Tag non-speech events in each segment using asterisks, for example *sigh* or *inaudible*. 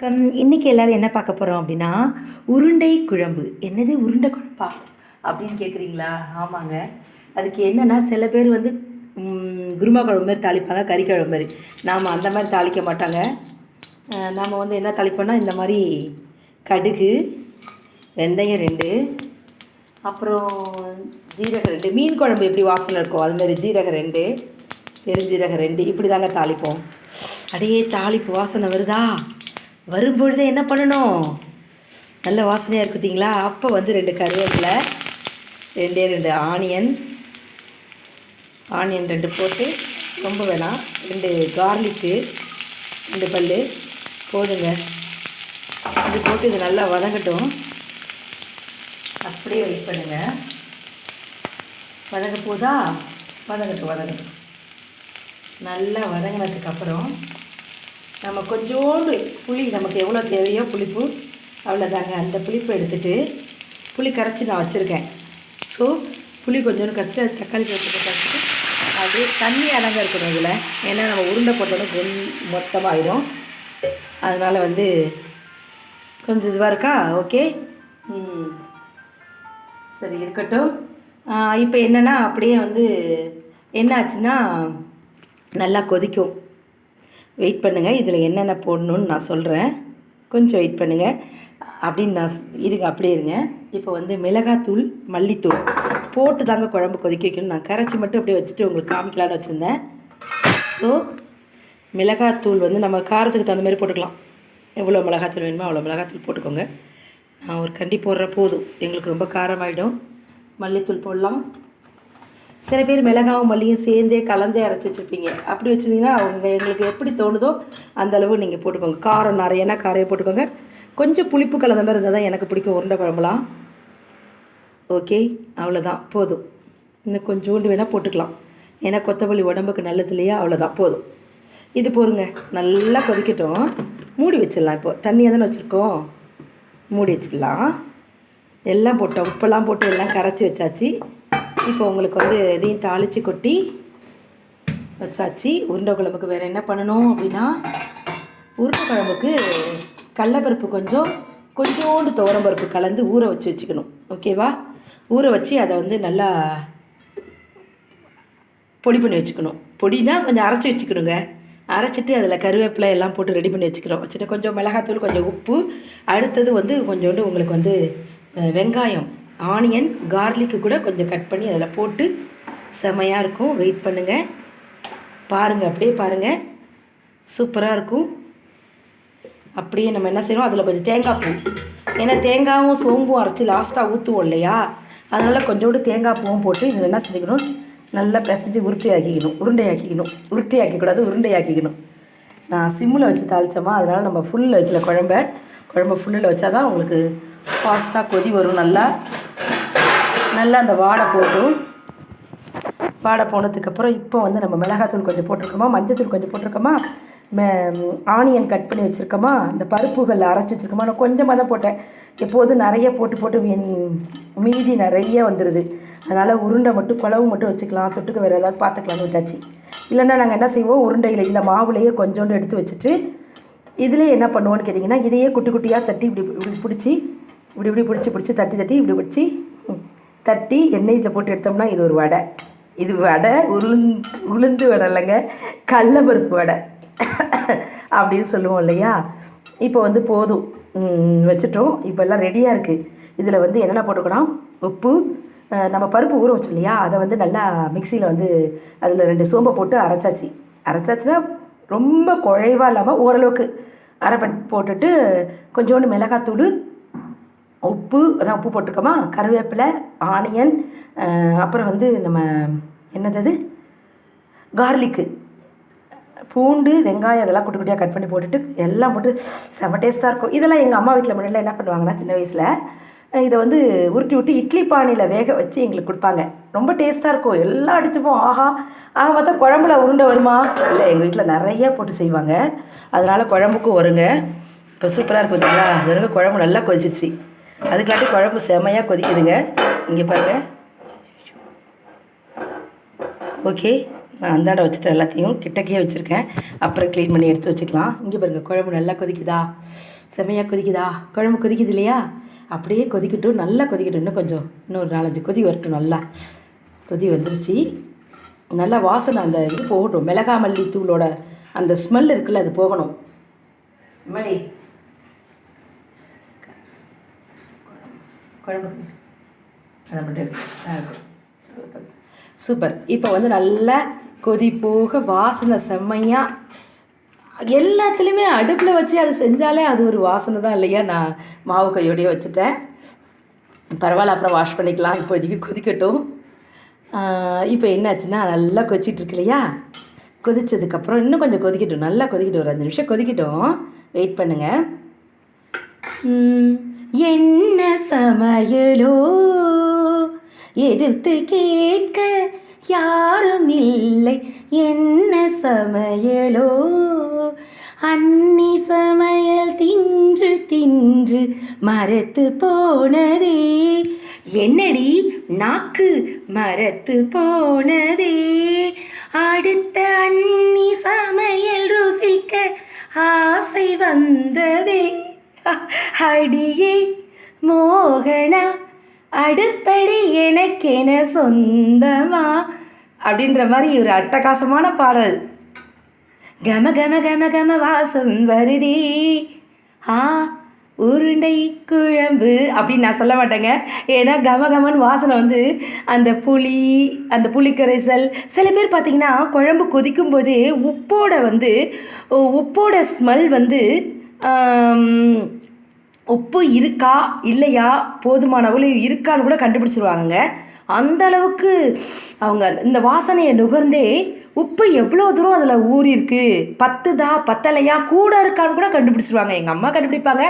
Come இன்றைக்கி எல்லோரும் என்ன பார்க்க போகிறோம் அப்படின்னா உருண்டை குழம்பு. என்னது உருண்டை குழம்பா? அப்படின்னு கேட்குறீங்களா ஆமாங்க. அதுக்கு என்னென்னா சில பேர் வந்து குருமா குழம்பு மாதிரி தாளிப்பாங்க கறி குழம்பு மாதிரி. நாம் அந்த மாதிரி தாளிக்க மாட்டாங்க. நாம் வந்து என்ன தாளிப்போம்னா இந்த மாதிரி கடுகு வெந்தயம் ரெண்டு அப்புறம் ஜீரகம் ரெண்டு. மீன் குழம்பு எப்படி வாசனை இருக்கும் அது மாதிரி ஜீரகம் ரெண்டு பெருஞ்சீரகம் ரெண்டு. இப்படி தாங்க தாளிப்போம். அடையே தாளிப்பு வாசனை வருதா? வரும்பொழுது என்ன பண்ணணும்? நல்ல வாசனையாக இருக்கு பார்த்தீங்களா அப்போ வந்து ரெண்டு கருவேப்பிலை ரெண்டே ரெண்டு ஆனியன் ஆனியன் ரெண்டு போட்டு ரொம்ப வேணாம். ரெண்டு கார்லிக்கு ரெண்டு பல் போடுங்க. இது போட்டு இது நல்லா வதங்கட்டும். அப்படியே வெயிட் பண்ணுங்கள் வதங்க போதா? வதங்கட்டும் வதங்கட்டும். நல்லா வதங்கினதுக்கப்புறம் நம்ம கொஞ்சோண்டு புளி நமக்கு எவ்வளோ தேவையோ புளிப்பு அவ்வளோதாங்க. அந்த புளிப்பை எடுத்துகிட்டு புளி கரைச்சி நான் வச்சுருக்கேன். ஸோ புளி கொஞ்சோண்டு கரைச்சி அது தக்காளி போட்டு கரைச்சிட்டு அது தண்ணி அடங்க இருக்கணும் இதில். ஏன்னா நம்ம உருண்டை போட்டோன்னா கொன் மொத்தமாகிடும் அதனால் வந்து கொஞ்சம் இதுவாக இருக்கா? ஓகே சரி இருக்கட்டும். இப்போ என்னென்னா அப்படியே வந்து என்ன ஆச்சுன்னா நல்லா கொதிக்கும். வெயிட் பண்ணுங்கள் இதில் என்னென்ன போடணும்னு நான் சொல்கிறேன் கொஞ்சம் வெயிட் பண்ணுங்கள் அப்படின்னு நான் இருங்க அப்படியே இருங்க. இப்போ வந்து மிளகாத்தூள் மல்லித்தூள். போட்டு தாங்க குழம்பு கொதிக்க வைக்கணும். நான் கரைச்சி மட்டும் அப்படியே வச்சுட்டு உங்களுக்கு காமிக்கலான்னு வச்சுருந்தேன். ஸோ மிளகாத்தூள் வந்து நம்ம காரத்துக்கு தகுந்த மாதிரி போட்டுக்கலாம். எவ்வளோ மிளகாத்தூள் வேணுமோ அவ்வளோ மிளகாத்தூள் போட்டுக்கோங்க. நான் ஒரு கண்டி போடுறேன் போதும். எங்களுக்கு ரொம்ப காரமாயிடும். மல்லித்தூள் போடலாம். சில பேர் மிளகாவும் மல்லியும் சேர்ந்தே கலந்தே அரைச்சி வச்சுருப்பீங்க அப்படி வச்சுருந்தீங்கன்னா அவங்க எங்களுக்கு எப்படி தோணுதோ அந்த அளவு நீங்கள் போட்டுக்கோங்க. காரம் நிறையனா காரையை போட்டுக்கோங்க. கொஞ்சம் புளிப்பு கலந்த மாதிரி இருந்தால் தான் எனக்கு பிடிக்கும். உருண்டை குழம்புலாம். ஓகே அவ்வளோதான் போதும். இன்னும் கொஞ்சோண்டு வேணால் போட்டுக்கலாம். ஏன்னா கொத்தமல்லி உடம்புக்கு நல்லது இல்லையா? அவ்வளோதான் போதும். இது போருங்க. நல்லா கொதிக்கட்டும். மூடி வச்சிடலாம் இப்போது தண்ணியாக தானே வச்சுருக்கோம். மூடி வச்சிடலாம். எல்லாம் போட்டோம். உப்பெல்லாம் போட்டு எல்லாம் கரைச்சி வச்சாச்சு. இப்போ உங்களுக்கு வந்து இதையும் தாளித்து கொட்டி வச்சாச்சு. உருண்டை குழம்புக்கு வேறு என்ன பண்ணணும் அப்படின்னா உருண்டை குழம்புக்கு கடலப்பருப்பு கொஞ்சம் கொஞ்சோண்டு துவரம்பருப்பு கலந்து ஊற வச்சு வச்சுக்கணும். ஓகேவா ஊற வச்சு அதை வந்து நல்லா பொடி பண்ணி வச்சுக்கணும். பொடினா கொஞ்சம் அரைச்சி வச்சுக்கணுங்க. அரைச்சிட்டு அதில் கருவேப்பிலை எல்லாம் போட்டு ரெடி பண்ணி வச்சுக்கிறோம். வச்சுட்டு கொஞ்சம் மிளகாத்தூள் கொஞ்சம் உப்பு. அடுத்தது வந்து கொஞ்சோண்டு உங்களுக்கு வந்து வெங்காயம். ஆனியன் கார்லிக்கு கூட கொஞ்சம் கட் பண்ணி அதில் போட்டு செமையாக இருக்கும். வெயிட் பண்ணுங்கள் பாருங்கள் அப்படியே பாருங்கள் சூப்பராக இருக்கும். அப்படியே நம்ம என்ன செய்யணும்? அதில் கொஞ்சம் தேங்காய் பூ. ஏன்னா தேங்காயும் சோம்பும் அரைச்சி லாஸ்ட்டாக ஊற்றுவோம் இல்லையா? அதனால் கொஞ்சோண்டு தேங்காய் பூவும் போட்டு இதில் என்ன செஞ்சுக்கணும்? நல்லா பிசைஞ்சு உருட்டை ஆக்கிக்கணும் உருட்டையாக்கக்கூடாது ஆக்கிக்கணும் உருண்டை ஆக்கிக்கணும் நான் சிம்மில் வச்சு தாளித்தோமா அதனால் நம்ம ஃபுல் வைக்கல குழம்ப குழம்பு ஃபுல்லில் வச்சா தான் உங்களுக்கு ஃபாஸ்ட்டாக கொதி வரும் நல்லா. நல்லா அந்த வாடை போட்டும் வாடை போனதுக்கப்புறம் இப்போ வந்து நம்ம மிளகாத்தூள் கொஞ்சம் போட்டிருக்கோமா மஞ்சத்தூள் கொஞ்சம் போட்டிருக்கோமா மே- ஆனியன் கட் பண்ணி வச்சுருக்கோமா இந்த பருப்புகள் அரைச்சி வச்சுருக்கோமா நான் கொஞ்சமாக தான் போட்டேன். எப்போதும் நிறைய போட்டு போட்டு வீண்- மீதி நிறைய வந்துடுது அதனால் உருண்டை மட்டும் குழவு மட்டும் வச்சுக்கலாம் தொட்டுக்க வேறு ஏதாவது பார்த்துக்கலாம்னு விட்டாச்சு இல்லைன்னா நாங்கள் என்ன செய்வோம் உருண்டையில் இந்த மாவுலையே கொஞ்சோண்டு எடுத்து வச்சுட்டு இதிலே என்ன பண்ணுவோன்னு கேட்டிங்கன்னா இதையே குட்டி குட்டியாக தட்டி இப்படி இப்படி பிடிச்சி இப்படி இப்படி பிடிச்சி பிடிச்சி தட்டி தட்டி இப்படி பிடிச்சி தட்டி எண்ணெயில் போட்டு எடுத்தோம்னா இது ஒரு வடை. இது வடை உளுந் உளுந்து வடை இல்லைங்க கடலப்பருப்பு வடை அப்படின்னு சொல்லுவோம் இல்லையா? இப்போ வந்து போதும். வச்சுட்டோம். இப்போ எல்லாம் ரெடியாக இருக்குது இதில் வந்து என்னென்ன போட்டுக்கணும் உப்பு நம்ம பருப்பு ஊற வச்சோம் இல்லையா? அதை வந்து நல்லா மிக்சியில் வந்து அதில் ரெண்டு சோம்பை போட்டு அரைச்சாச்சு. அரைச்சாச்சுன்னா ரொம்ப குழைவாக இல்லாமல் ஓரளவுக்கு அரைப்பட் போட்டுட்டு கொஞ்சோண்டு மிளகாத்தூள் உப்பு அதான் உப்பு போட்டிருக்கோமா? கருவேப்பிலை ஆனியன் அப்புறம் வந்து நம்ம என்னது கார்லிக்கு. பூண்டு வெங்காயம் அதெல்லாம் குட்டி குட்டியாக கட் பண்ணி போட்டுட்டு எல்லாம் போட்டு செம டேஸ்ட்டாக இருக்கும். இதெல்லாம் எங்கள் அம்மா வீட்டில் முன்னாடிலாம் என்ன பண்ணுவாங்கன்னா சின்ன வயசில் இதை வந்து உருட்டி விட்டு இட்லி பானையில் வேக வச்சு எங்களுக்கு கொடுப்பாங்க. ரொம்ப டேஸ்ட்டாக இருக்கும். எல்லாம் அடிச்சுப்போம். ஆஹா. ஆக பார்த்தா குழம்புல உருண்டை வருமா? இல்லை எங்கள் வீட்டில் நிறைய போட்டு செய்வாங்க. அதனால் குழம்புக்கும் வருங்க. இப்போ சூப்பராக இருக்கும் பார்த்தீங்களா அது வரைக்கும் குழம்பு நல்லா கொதிச்சிருச்சு. அதுக்காட்டி குழம்பு செமையாக கொதிக்குதுங்க. இங்கே பாருங்கள் ஓகே. நான் அந்தாண்ட வச்சுட்டேன் எல்லாத்தையும் கிட்டக்கே வச்சுருக்கேன். அப்புறம் க்ளீன் பண்ணி எடுத்து வச்சுக்கலாம். இங்கே பாருங்கள் குழம்பு நல்லா கொதிக்குதா? செமையாக கொதிக்குதா? குழம்பு கொதிக்குது இல்லையா? அப்படியே கொதிக்கட்டும் நல்லா கொதிக்கட்டும். இன்னும் கொஞ்சம் இன்னொரு நாலஞ்சு கொதி வரட்டும் நல்லா. கொதி வந்துருச்சு. நல்லா வாசனை அந்த இது போகட்டும். மிளகா மல்லி தூளோட அந்த ஸ்மெல் இருக்குல்ல அது போகணும். மணி குழம்பு. அதை மட்டும். சூப்பர். இப்போ வந்து நல்லா கொதி போக வாசனை செம்மையாக எல்லாத்துலேயுமே அடுப்பில் வச்சு அது செஞ்சாலே அது ஒரு வாசனை தான் இல்லையா? நான் மாவு கையோடையே வச்சுட்டேன். பரவாயில்ல அப்புறம் வாஷ் பண்ணிக்கலாம். இப்போதைக்கு கொதிக்கட்டும். இப்போ என்னாச்சுன்னா நல்லா கொதிச்சிட்டு இல்லையா? கொதித்ததுக்கப்புறம் இன்னும் கொஞ்சம் கொதிக்கட்டும். நல்லா கொதிக்கட்டும். ஒரு அஞ்சு நிமிஷம் கொதிக்கட்டும். வெயிட் பண்ணுங்கள் என்ன சமையலோ? எதிர்த்து கேட்க யாரும் இல்லை. என்ன சமையலோ? அன்னி சமையல் தின்று தின்று மரத்து போனதே. என்னடி? நாக்கு மரத்து போனதே. அடுத்த அன்னி சமையல் ருசிக்க ஆசை வந்ததே. அடியே மோகனா அடுப்படி எனக்கென சொந்தமா? அப்படின்ற மாதிரி ஒரு அட்டகாசமான பாடல். கம கம கம கம வாசம் வருதே. ஆ உருண்டை குழம்பு அப்படின்னு நான் சொல்ல மாட்டேங்க. ஏன்னா கம கமன் வாசனை வந்து அந்த புளி அந்த புளிக்கரைசல் சில பேர் பார்த்தீங்கன்னா குழம்பு கொதிக்கும் போது உப்போட வந்து உப்போட ஸ்மெல் வந்து உப்பு இருக்கா இல்லையா போதுமான அளவு இருக்கான்னு கூட கண்டுபிடிச்சிருவாங்க அந்த அளவுக்கு அவங்க இந்த வாசனையை நுகர்ந்தே உப்பு எவ்வளோ தூரம் அதில் ஊறியிருக்கு பத்துதா பத்தலையா? கூட இருக்கான்னு கூட கண்டுபிடிச்சிருவாங்க. எங்கள் அம்மா கண்டுபிடிப்பாங்க.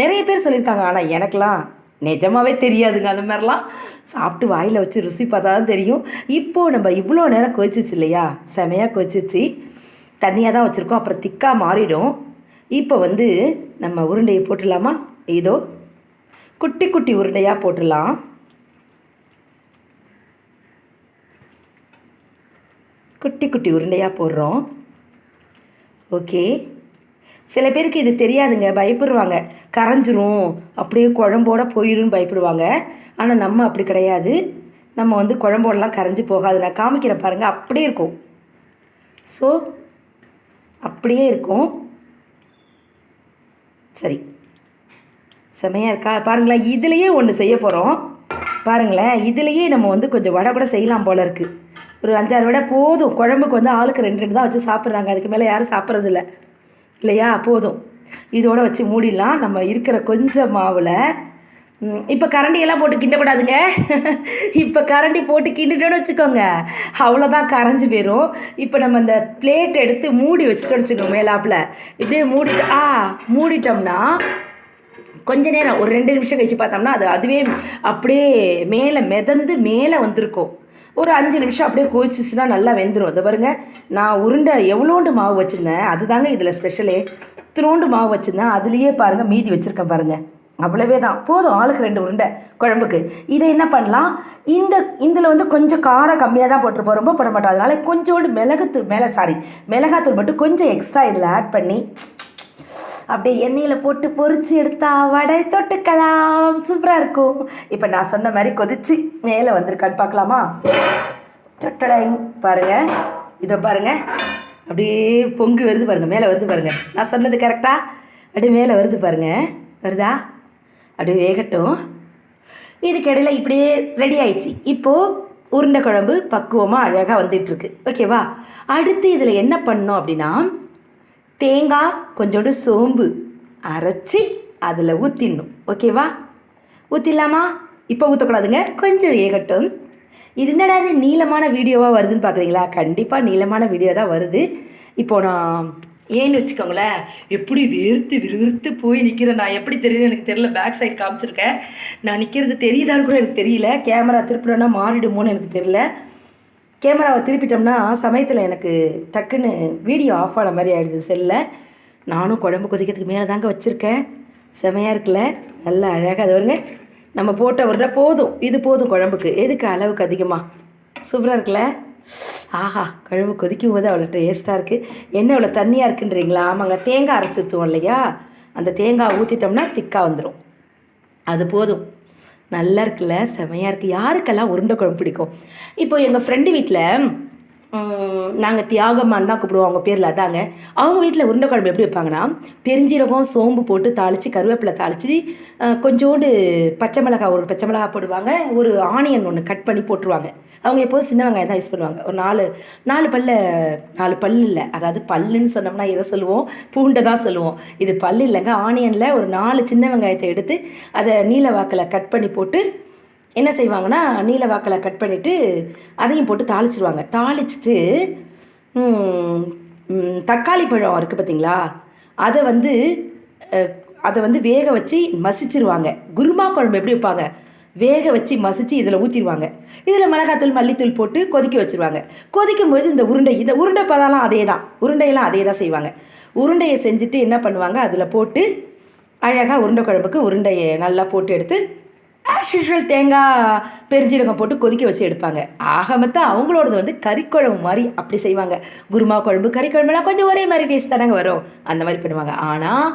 நிறைய பேர் சொல்லியிருக்காங்க. ஆனால் எனக்கெலாம் நிஜமாகவே தெரியாதுங்க அந்த மாதிரிலாம். சாப்பிட்டு வாயில் வச்சு ருசி பார்த்தா தான் தெரியும். இப்போது நம்ம இவ்வளோ நேரம் கொதிச்சிச்சு இல்லையா? செமையாக கொதிச்சிச்சு தண்ணியாக தான் வச்சுருக்கோம். அப்புறம் திக்காக மாறிடும். இப்போ வந்து நம்ம உருண்டையை போட்டுடலாமா? இதோ குட்டி குட்டி உருண்டையாக போட்டுடலாம். குட்டி குட்டி உருண்டையாக போடுறோம். ஓகே சில பேருக்கு இது தெரியாதுங்க பயப்படுவாங்க. கரைஞ்சிரும் அப்படியே குழம்போட போயிடும்னு பயப்படுவாங்க. ஆனால் நம்ம அப்படி கிடையாது. நம்ம வந்து குழம்போடலாம் கரைஞ்சி போகாது. நான் காமிக்கிறேன் பாருங்கள் அப்படியே இருக்கும். ஸோ அப்படியே இருக்கும். சரி. செமையாக இருக்கா? பாருங்களேன் இதுலேயே ஒன்று செய்ய போகிறோம் பாருங்களேன் இதுலேயே நம்ம வந்து கொஞ்சம் வடை கூட செய்யலாம் போல இருக்குது ஒரு அஞ்சாறு வடை போதும். குழம்புக்கு வந்து ஆளுக்கு ரெண்டு ரெண்டு தான் வச்சு சாப்பிட்றாங்க. அதுக்கு மேலே யாரும் சாப்பிட்றதில்ல. இல்லையா? போதும். இதோடு வச்சு மூடிடலாம். நம்ம இருக்கிற கொஞ்சம் மாவில் இப்போ கரண்டியெல்லாம் போட்டு கிண்டக்கூடாதுங்க. இப்போ கரண்டி போட்டு கிண்டிட்டோன்னு வச்சுக்கோங்க. அவ்வளோதான் கரைஞ்சி போயிடும் இப்போ நம்ம இந்த பிளேட் எடுத்து மூடி வச்சுட்டோம்னு வச்சுக்கோங்க மேலாப்பில். இப்படியே மூடிட்டு ஆ மூடிட்டோம்னா கொஞ்ச நேரம் ஒரு ரெண்டு நிமிஷம் கழிச்சு பார்த்தோம்னா அது அதுவே அப்படியே மேலே மிதந்து மேலே வந்திருக்கும். ஒரு அஞ்சு நிமிஷம் அப்படியே கொதிச்சிச்சுன்னா நல்லா வெந்துடும் இதை பாருங்கள் நான் உருண்டை எவ்வளோண்டு மாவு வச்சுருந்தேன் அதுதாங்க இதில் ஸ்பெஷலே இத்தினோண்டு மாவு வச்சுருந்தேன் அதுலேயே பாருங்கள் மீதி வச்சுருக்கேன் பாருங்கள் அவ்வளவே தான். போதும் ஆளுக்கு ரெண்டு உருண்டை குழம்புக்கு. இதை என்ன பண்ணலாம்? இந்த இதில் வந்து கொஞ்சம் காரம் கம்மியாக தான் போட்டிருப்போம் ரொம்ப போட மாட்டோம். அதனால கொஞ்சோண்டு மிளகுத்தூள் மேலே சாரி மிளகாத்தூள் மட்டும் கொஞ்சம் எக்ஸ்ட்ரா இதில் ஆட் பண்ணி அப்படியே எண்ணெயில் போட்டு பொறிச்சு எடுத்தா வடை தொட்டுக்கலாம். சூப்பராக இருக்கும். இப்போ நான் சொன்ன மாதிரி கொதிச்சு மேலே வந்திருக்கான்னு பார்க்கலாமா? தொட்டடைங் பாருங்க. இதை பாருங்கள் அப்படியே பொங்கி வருது பாருங்கள் மேலே வருது பாருங்கள் நான் சொன்னது கரெக்டாக அப்படியே மேலே வருது பாருங்கள் வருதா? அப்படியே வேகட்டும். இதுக்கிடையில் இப்படியே ரெடி ஆயிடுச்சு. இப்போது உருண்டை குழம்பு பக்குவமாக அழகாக வந்துட்டுருக்கு ஓகேவா அடுத்து இதில் என்ன பண்ணோம் அப்படின்னா தேங்காய் கொஞ்சோண்டு சோம்பு அரைச்சி அதில் ஊற்றிடணும் ஓகேவா? ஊற்றிடலாமா இப்போ ஊற்றக்கூடாதுங்க கொஞ்சம் வேகட்டும். இது என்னடா இது நீளமான வீடியோவாக வருதுன்னு பார்க்குறீங்களா கண்டிப்பாக நீளமான வீடியோ தான் வருது. இப்போ நான் ஏன்னு வச்சுக்கோங்களேன். எப்படி வேர்த்து விறுவிறுத்து போய் நிற்கிறேன் நான்? எப்படி தெரியும் எனக்கு தெரியல. பேக் சைடு காமிச்சிருக்கேன். நான் நிற்கிறது தெரியுதான்னு கூட எனக்கு தெரியல. கேமரா திருப்பினா மாறிடுமோன்னு எனக்கு தெரியல. கேமராவை திருப்பிட்டோம்னா சமயத்தில் எனக்கு டக்குன்னு வீடியோ ஆஃப் ஆன மாதிரி ஆகிடுது செல்லில் நானும் குழம்பு கொதிக்கிறதுக்கு மேலே தாங்க வச்சுருக்கேன். செமையாக இருக்குல்ல? நல்லா அழகாக அது வருங்க நம்ம போட்ட உருண்டை போதும். இது போதும் குழம்புக்கு. எதுக்கு அளவுக்கு அதிகமாக சூப்பராக இருக்குல்ல? ஆஹா குழம்பு கொதிக்கும் போது அவ்வளோ டேஸ்ட்டாக இருக்குது என்ன அவ்வளோ தண்ணியாக இருக்குன்றீங்களா? ஆமாங்க. தேங்காய் அரைச்சி ஊற்றுவோம் இல்லையா? அந்த தேங்காய் ஊற்றிட்டோம்னா திக்காக வந்துடும் அது போதும். நல்லா இருக்குல்ல செமையாக இருக்குது யாருக்கெல்லாம் உருண்டை குழம்பு பிடிக்கும்? இப்போ எங்கள் ஃப்ரெண்டு வீட்டில் நாங்கள் தியாகம்மான் தான் கூப்பிடுவோம் அவங்க பேரில் அதாங்க. அவங்க வீட்டில் உருண்டை குழம்பு எப்படி வைப்பாங்கன்னா பெருஞ்சீரகம் சோம்பு போட்டு தாளித்து கருவேப்பிலை தாளித்து கொஞ்சோண்டு பச்சை மிளகாய் ஒரு பச்சை மிளகாய் போடுவாங்க ஒரு ஆனியன் ஒன்று கட் பண்ணி போட்டுருவாங்க. அவங்க எப்போதும் சின்ன வெங்காயம் தான் யூஸ் பண்ணுவாங்க. ஒரு நாலு நாலு பல்ல நாலு பல்லு இல்லை. அதாவது பல்லுன்னு சொன்னோம்னா எதை சொல்லுவோம்? பூண்டை தான் சொல்லுவோம். இது பல்லு இல்லைங்க. ஆனியனில் ஒரு நாலு சின்ன வெங்காயத்தை எடுத்து அதை நீல வாக்கில் கட் பண்ணி போட்டு என்ன செய்வாங்கன்னா நீல வாக்களை கட் பண்ணிவிட்டு அதையும் போட்டு தாளிச்சிருவாங்க. தாளிச்சிட்டு தக்காளி பழம் இருக்குது பார்த்தீங்களா அதை வந்து அதை வந்து வேக வச்சு மசிச்சிருவாங்க. குருமா குழம்பு எப்படி வைப்பாங்க? வேக வச்சு மசித்து இதில் ஊற்றிடுவாங்க இதில் மிளகாத்தூள் மல்லித்தூள் போட்டு கொதிக்க வச்சுருவாங்க. கொதிக்கும் பொழுது இந்த உருண்டை இந்த உருண்டை பதம்லாம் அதே தான் உருண்டையெல்லாம் அதே தான் செய்வாங்க. உருண்டையை செஞ்சுட்டு என்ன பண்ணுவாங்க? அதில் போட்டு அழகாக உருண்டை குழம்புக்கு உருண்டையை நல்லா போட்டு எடுத்து ஆஸ் யூஷுவல் தேங்காய் பெருஞ்சீரகம் போட்டு கொதிக்க வச்சு எடுப்பாங்க. ஆக மொத்தம் அவங்களோடது வந்து கறிக்குழம்பு மாதிரி அப்படி செய்வாங்க. குருமா குழம்பு கறிக்குழம்புலாம் கொஞ்சம் ஒரே மாதிரி டேஸ்ட் தானங்க வரும். அந்த மாதிரி பண்ணுவாங்க. ஆனால்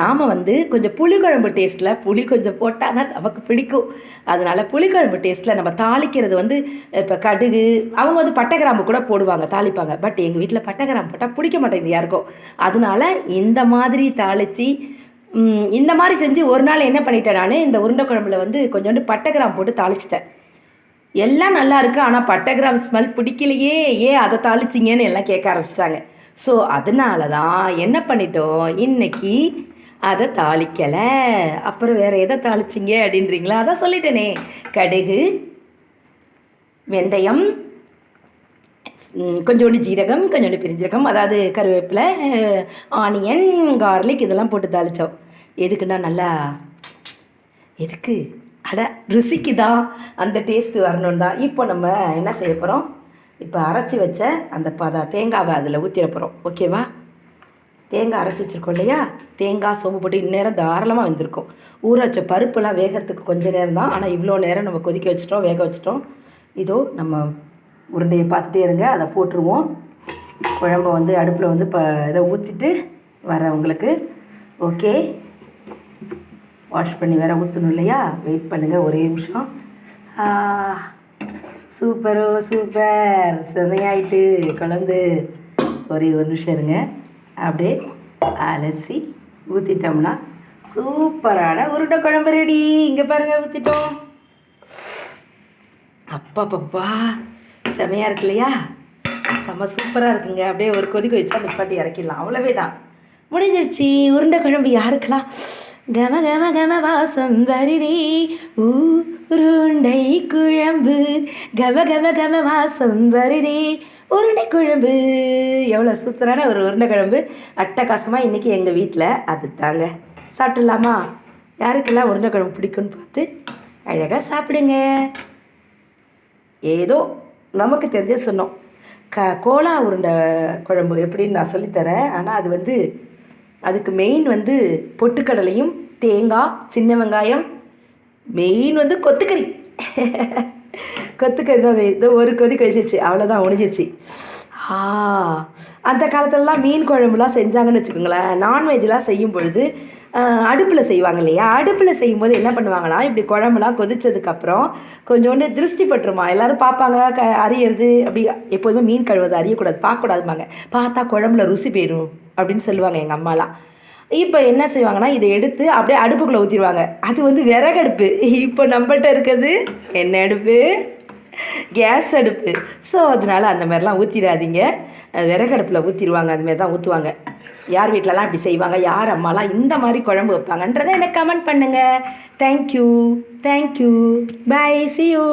நாம் வந்து கொஞ்சம் புளிக்குழம்பு டேஸ்ட்டில் புளி கொஞ்சம் போட்டால் தான் நமக்கு பிடிக்கும். அதனால் புளிக்குழம்பு டேஸ்ட்டில் நம்ம தாளிக்கிறது வந்து இப்போ கடுகு அவங்க வந்து பட்டை கிராம்பு கூட போடுவாங்க தாளிப்பாங்க. பட் எங்கள் வீட்டில் பட்டை கிராம்பு போட்டால் பிடிக்க மாட்டேங்குது யாருக்கும். அதனால இந்த மாதிரி தாளித்து இந்த மாதிரி செஞ்சு ஒரு நாள் என்ன பண்ணிட்டேன் நான் இந்த உருண்டை குழம்புல வந்து கொஞ்சோண்டு பட்டை கிராம் போட்டு தாளிச்சிட்டேன். எல்லாம் நல்லா இருக்கு ஆனால் பட்டை கிராம் ஸ்மெல் பிடிக்கலையே ஏன் அதை தாளிச்சிங்கன்னு எல்லாம் கேட்க ஆரம்பிச்சிட்டாங்க. ஸோ அதனால தான் என்ன பண்ணிட்டோம் இன்னைக்கு அதை தாளிக்கலை. அப்புறம் வேற எதை தாளிச்சிங்க அப்படின்றீங்களா? அதான் சொல்லிட்டேனே. கடுகு வெந்தயம் கொஞ்சோண்டு ஜீரகம் கொஞ்சோண்டு பெருஞ்சீரகம் அதாவது கருவேப்பிலை ஆனியன் கார்லிக் இதெல்லாம் போட்டு தாளித்தோம் எதுக்குன்னா நல்லா எதுக்கு? அட ருசிக்கு தான் அந்த டேஸ்ட்டு வரணும் தான் இப்போ நம்ம என்ன செய்ய போகிறோம் இப்போ அரைச்சி வச்ச அந்த பதா தேங்காவை அதில் ஊற்றிட போகிறோம் ஓகேவா தேங்காய் அரைச்சி வச்சுருக்கோம் இல்லையா? தேங்காய் சோம்பு போட்டு இந்நேரம் தாராளமாக வெந்திருக்கும். ஊற வச்ச பருப்புலாம் வேகிறதுக்கு கொஞ்சம் நேரம் தான். ஆனால் இவ்வளோ நேரம் நம்ம கொதிக்க வச்சிட்டோம் வேக வச்சிட்டோம். இதோ நம்ம உருண்டையை பார்த்துட்டே இருங்க. அதை போட்டுருவோம். குழம்பு வந்து அடுப்பில் வந்து இப்போ இதை ஊற்றிட்டு வரவங்களுக்கு ஓகே வாஷ் பண்ணி வேற ஊற்றணும் இல்லையா? வெயிட் பண்ணுங்கள் ஒரே நிமிஷம். சூப்பரோ சூப்பர் செமையாயிட்டு குழந்து ஒரே ஒரு நிமிஷம் இருங்க. அப்படியே அலசி ஊற்றிட்டோம்னா சூப்பரான உருண்டை குழம்பு ரெடி இங்கே பாருங்கள் ஊற்றிட்டோம் அப்பப்பப்பா செமையாக இருக்கு இல்லையா? செம சூப்பராக இருக்குங்க. அப்படியே ஒரு கொதிக்க வச்சா நிப்பாட்டி இறக்கிடலாம். அவ்வளோவே தான் முடிஞ்சிருச்சு. உருண்டை குழம்பு யாருக்கெல்லாம் கம கம கம வாசம் வருதே. உருண்டை குழம்பு கம கம கம வாசம் வருதே. உருண்டை குழம்பு. எவ்வளோ சூப்பரான ஒரு உருண்டை குழம்பு. அட்டகாசமாக இன்றைக்கி எங்கள் வீட்டில் அது தாங்க சாப்பிட்டுலாமா யாருக்கெல்லாம் உருண்டை குழம்பு பிடிக்கும்னு பார்த்து அழகாக சாப்பிடுங்க. ஏதோ நமக்கு தெரிஞ்ச சொன்னோம். க கோலா உருண்டை குழம்பு எப்படின்னு நான் சொல்லித்தரேன். ஆனால் அது வந்து அதுக்கு மெயின் வந்து பொட்டுக்கடலையும் தேங்காய் சின்ன வெங்காயம் மெயின் வந்து கொத்துக்கறி. *laughs* கொத்துக்கறி தான் ஒரு கொதி கழிச்சிச்சு அவ்வளோதான் ஒழிஞ்சிச்சு அந்த காலத்துலலாம் மீன் குழம்புலாம் செஞ்சாங்கன்னு வச்சுக்கோங்களேன். நான்வெஜ்லாம் செய்யும் பொழுது அடுப்பில் செய்வாங்க இல்லையா? அடுப்பில் செய்யும்போது என்ன பண்ணுவாங்கன்னா இப்படி குழம்புலாம் கொதிச்சதுக்கப்புறம் கொஞ்சோண்டு திருஷ்டி பட்டுருமா? எல்லோரும் பார்ப்பாங்க க அறியறது அப்படி எப்போதுமே மீன் கழுவுறது அறியக்கூடாது பார்க்கக்கூடாதுமாங்க பார்த்தா குழம்புல ருசி போயிடும் அப்படின்னு சொல்லுவாங்க எங்கள் அம்மாலாம். இப்போ என்ன செய்வாங்கன்னா இதை எடுத்து அப்படியே அடுப்புக்குள்ளே ஊற்றிடுவாங்க அது வந்து விறகடுப்பு. இப்போ நம்மகிட்ட இருக்கிறது என்ன அடுப்பு? கேஸ் அடுப்பு. ஸோ அதனால அந்த மாதிரிலாம் ஊற்றிடாதீங்க விறகடுப்பில் ஊற்றிடுவாங்க அதுமாரி தான் ஊற்றுவாங்க யார் வீட்டிலலாம் இப்படி செய்வாங்க? யார் அம்மாலாம் இந்த மாதிரி குழம்பு வைப்பாங்கன்றதை எனக்கு கமெண்ட் பண்ணுங்கள் thank you thank you bye see you